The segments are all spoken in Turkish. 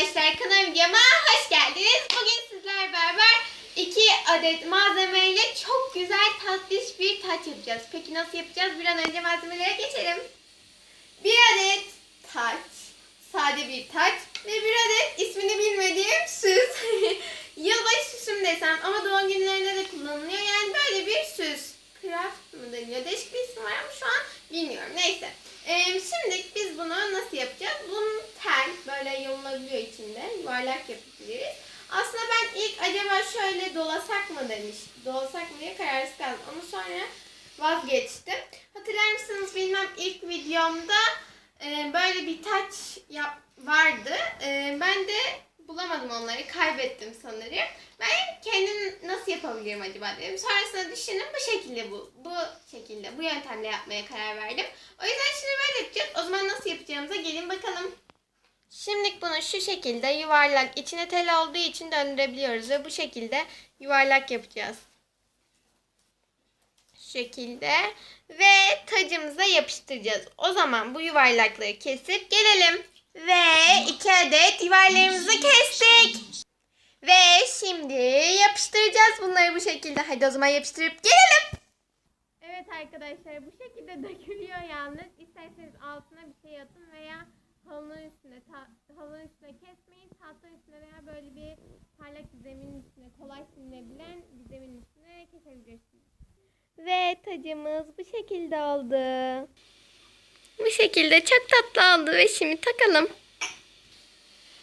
arkadaşlar kanal videoma hoş geldiniz. Bugün sizler beraber iki adet malzemeyle çok güzel tatlış bir taç yapacağız. Peki nasıl yapacağız? Bir an önce malzemelere geçelim. Bir adet taç, sade bir taç ve bir adet ismini bilmediğim süs. Yılbaşı süsüm desem ama doğum günlerinde de kullanılıyor. Yani böyle bir süs. Craft mı deniyor? Değişik bir isim var ama şu an bilmiyorum. Neyse. Ee, şimdi biz bunu nasıl yapacağız? Bunun tel böyle yolunabiliyor içinde. Yuvarlak yapabiliriz. Aslında ben ilk acaba şöyle dolasak mı demiş. Dolasak mı diye kararsız kaldım. Ama sonra vazgeçtim. Hatırlar mısınız bilmem ilk videomda e, böyle bir taç yap vardı. E, ben de bulamadım onları. Kaybettim sanırım. Ben kendim nasıl yapabilirim acaba dedim. Sonrasında düşündüm bu şekilde bu. Bu şekilde bu yöntemle yapmaya karar verdim. O yüzden şimdi böyle yapacağız. O zaman nasıl yapacağımıza gelin bakalım. Şimdi bunu şu şekilde yuvarlak içine tel olduğu için döndürebiliyoruz ve bu şekilde yuvarlak yapacağız. Şu şekilde ve tacımıza yapıştıracağız. O zaman bu yuvarlakları kesip gelelim. Ve iki adet yuvarlarımızı kestik. Ve şimdi yapıştıracağız bunları bu şekilde. Hadi o zaman yapıştırıp gelelim. Evet arkadaşlar bu şekilde dökülüyor yalnız. İsterseniz altına bir şey atın veya halının üstüne ta- halının üstüne kesmeyin. Tahtanın üstüne veya böyle bir parlak bir zeminin üstüne kolay silinebilen bir zeminin üstüne kesebilirsiniz. Ve tacımız bu şekilde oldu. Bu şekilde çok tatlı oldu ve şimdi takalım.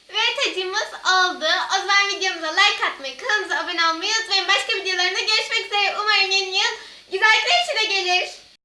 Ve tacımız oldu. O zaman videomuza like atmayı, kanalımıza abone olmayı unutmayın. Başka videolarında görüşmek üzere. Umarım yeni yıl güzellikler içine gelir.